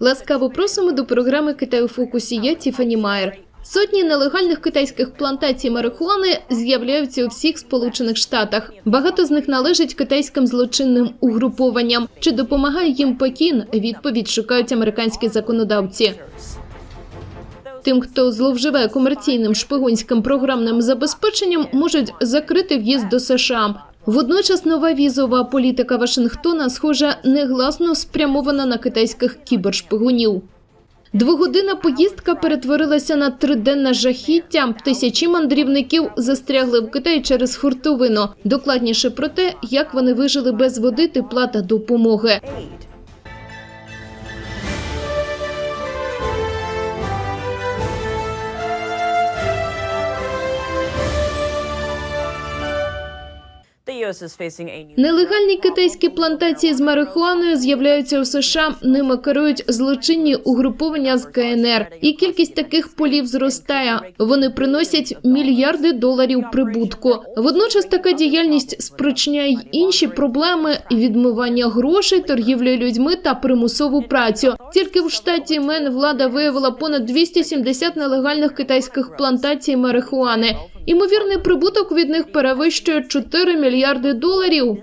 Ласкаво просимо до програми Китай у фокусі. Я Тіфані Майер. Сотні нелегальних китайських плантацій марихуани з'являються у всіх Сполучених Штатах. Багато з них належать китайським злочинним угрупованням. Чи допомагає їм Пекін? Відповідь шукають американські законодавці. Тим, хто зловживає комерційним шпигунським програмним забезпеченням, можуть закрити в'їзд до США. Водночас нова візова політика Вашингтона, схоже, негласно спрямована на китайських кібершпигунів. Двогодинна поїздка перетворилася на триденне жахіття. Тисячі мандрівників застрягли в Китаї через хуртовину. Докладніше про те, як вони вижили без води, тепла та допомоги. Нелегальні китайські плантації з марихуаною з'являються у США. Ними керують злочинні угруповання з КНР. І кількість таких полів зростає. Вони приносять мільярди доларів прибутку. Водночас така діяльність спричиняє й інші проблеми: відмивання грошей, торгівлю людьми та примусову працю. Тільки в штаті Мен влада виявила понад 270 нелегальних китайських плантацій марихуани. Імовірний прибуток від них перевищує 4 мільярди доларів.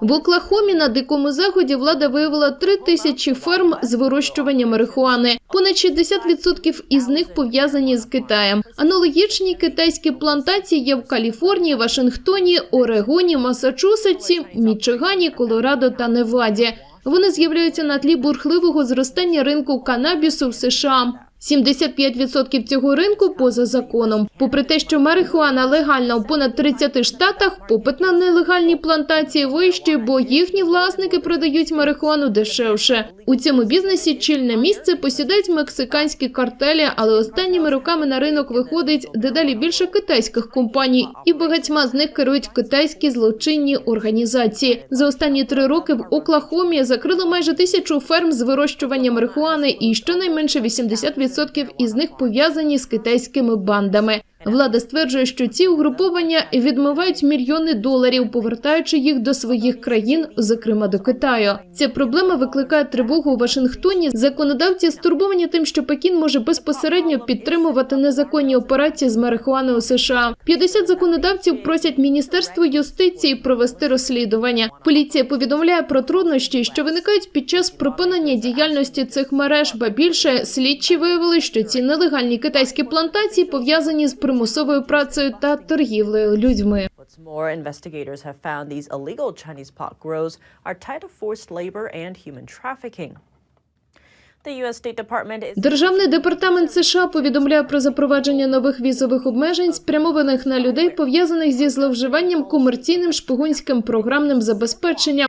В Оклахомі на дикому заході влада виявила 3 тисячі ферм з вирощування марихуани. Понад 60% із них пов'язані з Китаєм. Аналогічні китайські плантації є в Каліфорнії, Вашингтоні, Орегоні, Масачусетсі, Мічигані, Колорадо та Неваді. Вони з'являються на тлі бурхливого зростання ринку канабісу в США. 75% цього ринку поза законом. Попри те, що марихуана легальна у понад 30 штатах, попит на нелегальні плантації вищий, бо їхні власники продають марихуану дешевше. У цьому бізнесі чільне місце посідають мексиканські картелі, але останніми роками на ринок виходить дедалі більше китайських компаній, і багатьма з них керують китайські злочинні організації. За останні три роки в Оклахомі закрили майже тисячу ферм з вирощування марихуани, і щонайменше 80% із них пов'язані з китайськими бандами. Влада стверджує, що ці угруповання відмивають мільйони доларів, повертаючи їх до своїх країн, зокрема до Китаю. Ця проблема викликає тривогу у Вашингтоні. Законодавці стурбовані тим, що Пекін може безпосередньо підтримувати незаконні операції з марихуани у США. 50 законодавців просять міністерство юстиції провести розслідування. Поліція повідомляє про труднощі, що виникають під час припинення діяльності цих мереж. Ба більше слідчі виявили, що ці нелегальні китайські плантації пов'язані з примусовою працею та торгівлею людьми. More, investigators have found these illegal Chinese pot grows are tied to forced labor and human trafficking. Державний департамент США повідомляє про запровадження нових візових обмежень, спрямованих на людей, пов'язаних зі зловживанням комерційним шпигунським програмним забезпеченням.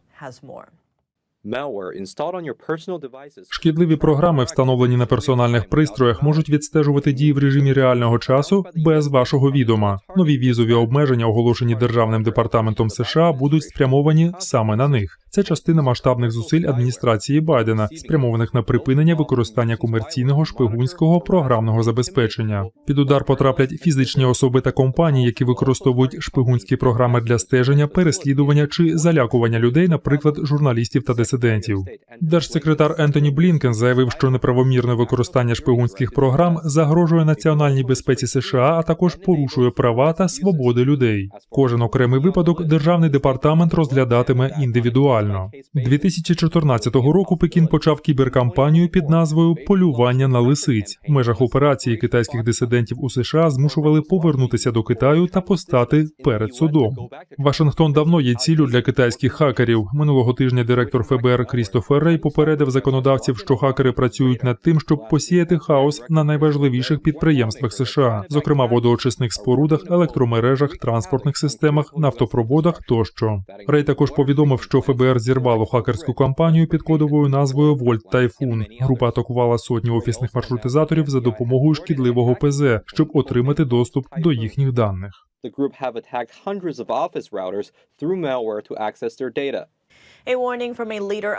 Шкідливі програми, встановлені на персональних пристроях, можуть відстежувати дії в режимі реального часу без вашого відома. Нові візові обмеження, оголошені державним департаментом США, будуть спрямовані саме на них. Це частина масштабних зусиль адміністрації Байдена, спрямованих на припинення використання комерційного шпигунського програмного забезпечення. Під удар потраплять фізичні особи та компанії, які використовують шпигунські програми для стеження, переслідування чи залякування людей, наприклад, журналістів та дисидентів. Держсекретар Ентоні Блінкен заявив, що неправомірне використання шпигунських програм загрожує національній безпеці США, а також порушує права та свободи людей. Кожен окремий випадок державний департамент розглядатиме індивідуально. 2014 року Пекін почав кіберкампанію під назвою Полювання на лисиць. В межах операції китайських дисидентів у США змушували повернутися до Китаю та постати перед судом. Вашингтон давно є ціллю для китайських хакерів. Минулого тижня директор ФБР Крістофер Рей попередив законодавців, що хакери працюють над тим, щоб посіяти хаос на найважливіших підприємствах США, зокрема водоочисних спорудах, електромережах, транспортних системах, нафтопроводах тощо. Рей також повідомив, що ФБР зірвало хакерську кампанію під кодовою назвою Вольт Тайфун. Група атакувала сотні офісних маршрутизаторів за допомогою шкідливого ПЗ, щоб отримати доступ до їхніх даних. the group have attacked hundreds of office routers through malware to access their data.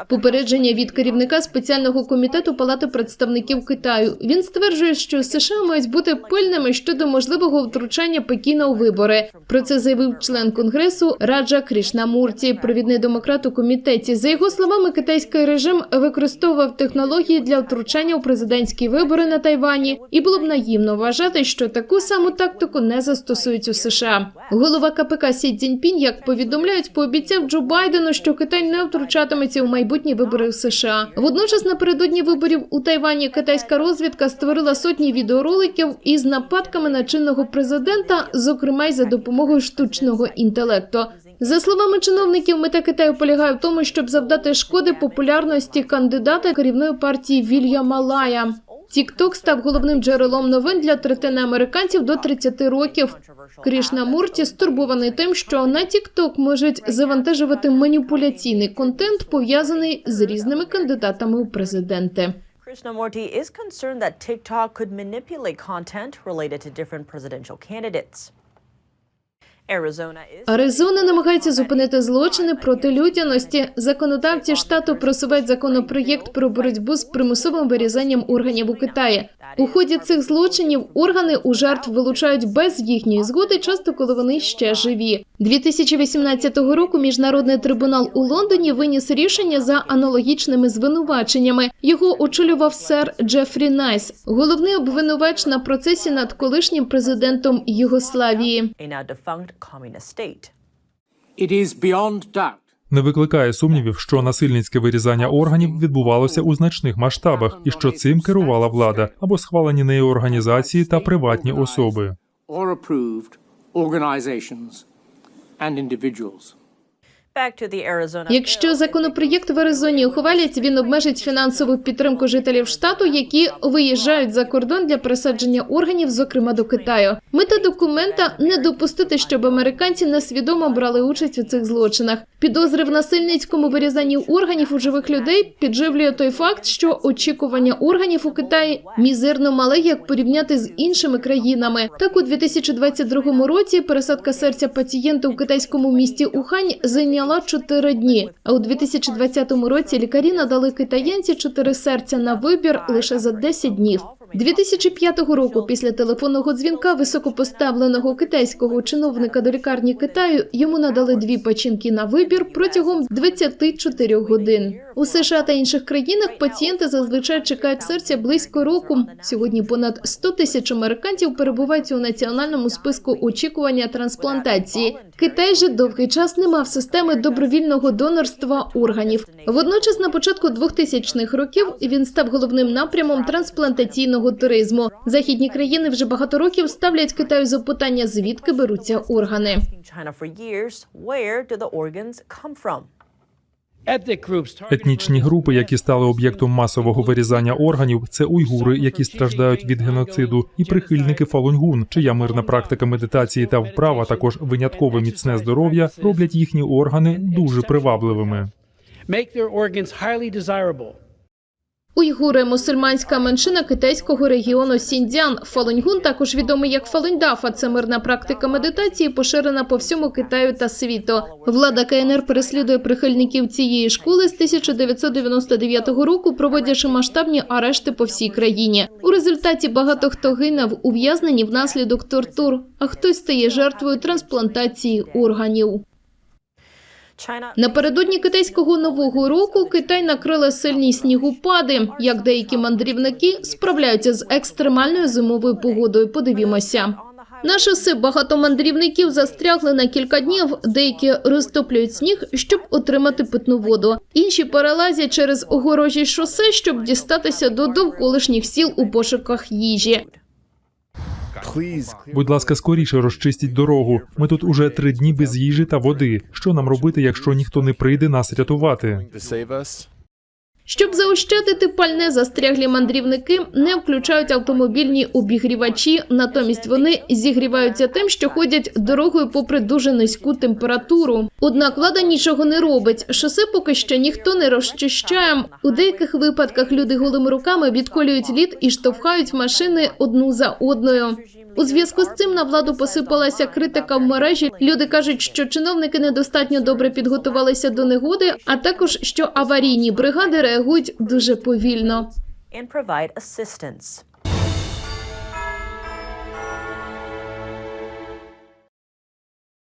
Попередження від керівника спеціального комітету Палати представників Китаю. Він стверджує, що США мають бути пильними щодо можливого втручання Пекіна у вибори. Про це заявив член конгресу Раджа Крішнамурті, провідний демократ у комітеті. За його словами, китайський режим використовував технології для втручання у президентські вибори на Тайвані, і було б наївно вважати, що таку саму тактику не застосують у США. Голова КПК Сі Цзіньпінь, як повідомляють, пообіцяв Джо Байдену, що Китай не втручатиметься у майбутні вибори в США. Водночас, напередодні виборів у Тайвані, китайська розвідка створила сотні відеороликів із нападками на чинного президента, зокрема й за допомогою штучного інтелекту. За словами чиновників, мета Китаю полягає в тому, щоб завдати шкоди популярності кандидата керівної партії Вільяма Лая. TikTok став головним джерелом новин для третини американців до 30 років. Крішна Мурті стурбований тим, що на TikTok можуть завантажувати маніпуляційний контент, пов'язаний з різними кандидатами у президенти. Krishnamurti is concerned that TikTok could manipulate content related to different presidential candidates. Аризона намагається зупинити злочини проти людяності. Законодавці штату просувають законопроєкт про боротьбу з примусовим вирізанням органів у Китаї. У ході цих злочинів органи у жертв вилучають без їхньої згоди, часто коли вони ще живі. 2018 року міжнародний трибунал у Лондоні виніс рішення за аналогічними звинуваченнями. Його очолював сер Джефрі Найс, головний обвинувач на процесі над колишнім президентом Югославії. It is beyond doubt Не викликає сумнівів, що насильницьке вирізання органів відбувалося у значних масштабах, і що цим керувала влада або схвалені нею організації та приватні особи. and individuals. Якщо законопроєкт в Аризоні ухвалять, він обмежить фінансову підтримку жителів штату, які виїжджають за кордон для присадження органів, зокрема до Китаю. Мета документа не допустити, щоб американці несвідомо брали участь у цих злочинах. Підозри в насильницькому вирізанні органів у живих людей підживлює той факт, що очікування органів у Китаї мізерно мале, як порівняти з іншими країнами. Так у 2022 році пересадка серця пацієнта у китайському місті Ухань зайняла 4 дні. А у 2020 році лікарі надали китаянці 4 серця на вибір лише за 10 днів. 2005 року, після телефонного дзвінка високопоставленого китайського чиновника до лікарні Китаю, йому надали дві печінки на вибір протягом 24 годин. У США та інших країнах пацієнти зазвичай чекають серця близько року. Сьогодні понад 100 тисяч американців перебувають у національному списку очікування трансплантації. Китай же довгий час не мав системи добровільного донорства органів. Водночас, на початку 2000-х років він став головним напрямом трансплантаційного туризму. Західні країни вже багато років ставлять Китаю запитання, звідки беруться органи. Етнічні групи, які стали об'єктом масового вирізання органів, це уйгури, які страждають від геноциду, і прихильники фалуньгун, чия мирна практика медитації та вправа, також виняткове міцне здоров'я, роблять їхні органи дуже привабливими. Уйгури – мусульманська меншина китайського регіону Сіндзян. Фалуньгун, також відомий як Фалуньдафа, це мирна практика медитації, поширена по всьому Китаю та світу. Влада КНР переслідує прихильників цієї школи з 1999 року, проводячи масштабні арешти по всій країні. У результаті багато хто гине в ув'язненні внаслідок тортур, а хтось стає жертвою трансплантації органів. Напередодні китайського нового року Китай накрили сильні снігопади. Як деякі мандрівники справляються з екстремальною зимовою погодою. Подивімося. На шосе багато мандрівників застрягли на кілька днів. Деякі розтоплюють сніг, щоб отримати питну воду. Інші перелазять через огорожі шосе, щоб дістатися до довколишніх сіл у пошуках їжі. Будь ласка, скоріше розчистіть дорогу. Ми тут уже три дні без їжі та води. Що нам робити, якщо ніхто не прийде нас рятувати? Щоб заощадити пальне, застряглі мандрівники не включають автомобільні обігрівачі, натомість вони зігріваються тим, що ходять дорогою попри дуже низьку температуру. Однак влада нічого не робить. Шосе поки що ніхто не розчищає. У деяких випадках люди голими руками відколюють лід і штовхають машини одну за одною. У зв'язку з цим на владу посипалася критика в мережі. Люди кажуть, що чиновники недостатньо добре підготувалися до негоди, а також що аварійні бригади реагують дуже повільно. and provide assistance.